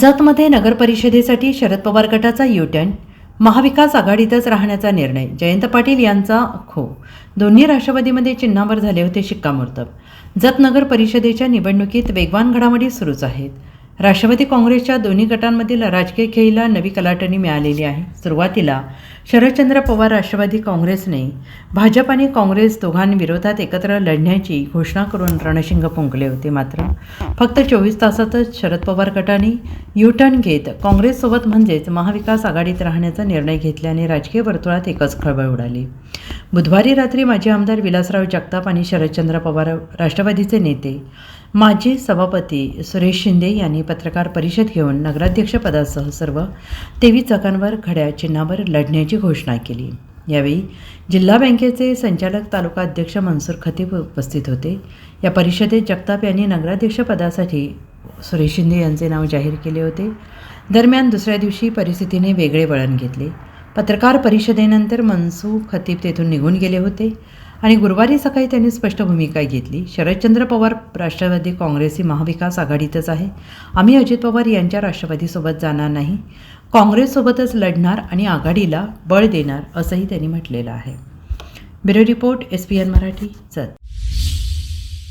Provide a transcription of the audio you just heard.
जतमध्ये नगरपरिषदेसाठी शरद पवार गटाचा युटर्न महाविकास आघाडीतच राहण्याचा निर्णय जयंत पाटील यांचा खो. दोन्ही राष्ट्रवादीमध्ये चिन्हावर झाले होते शिक्कामोर्तब. जत नगर परिषदेच्या निवडणुकीत वेगवान घडामोडी सुरूच आहेत. राष्ट्रवादी काँग्रेसच्या दोन्ही गटांमधील राजकीय खेळीला नवी कलाटणी मिळालेली आहे. सुरुवातीला शरदचंद्र पवार राष्ट्रवादी काँग्रेसने भाजप आणि काँग्रेस दोघांविरोधात एकत्र लढण्याची घोषणा करून रणशिंग फुंकले होते मात्र फक्त चोवीस तासातच शरद पवार गटाने युटर्न घेत काँग्रेससोबत म्हणजेच महाविकास आघाडीत राहण्याचा निर्णय घेतल्याने राजकीय वर्तुळात एकच खळबळ उडाली. बुधवारी रात्री माजी आमदार विलासराव जगताप आणि शरदचंद्र पवार राष्ट्रवादीचे नेते माजी सभापती सुरेश शिंदे यांनी पत्रकार परिषद घेऊन नगराध्यक्षपदासह सर्व तेवीस जागांवर खड्या चिन्हावर लढण्याची घोषणा केली. यावेळी जिल्हा बँकेचे संचालक तालुका अध्यक्ष मनसूर खतीब उपस्थित होते. या परिषदेत जगताप यांनी नगराध्यक्षपदासाठी सुरेश शिंदे यांचे नाव जाहीर केले होते. दरम्यान दुसऱ्या दिवशी परिस्थितीने वेगळे वळण घेतले. पत्रकार परिषदेनंतर मनसुख खतीब तेथून निघून गेले होते आणि गुरुवारी सकाळी त्यांनी स्पष्ट भूमिका घेतली. शरदचंद्र पवार राष्ट्रवादी काँग्रेस ही महाविकास आघाडीतच आहे. आम्ही अजित पवार यांच्या राष्ट्रवादीसोबत जाणार नाही. काँग्रेससोबतच लढणार आणि आघाडीला बळ देणार असंही त्यांनी म्हटलेलं आहे. Bureau report S P N Marathi Jat.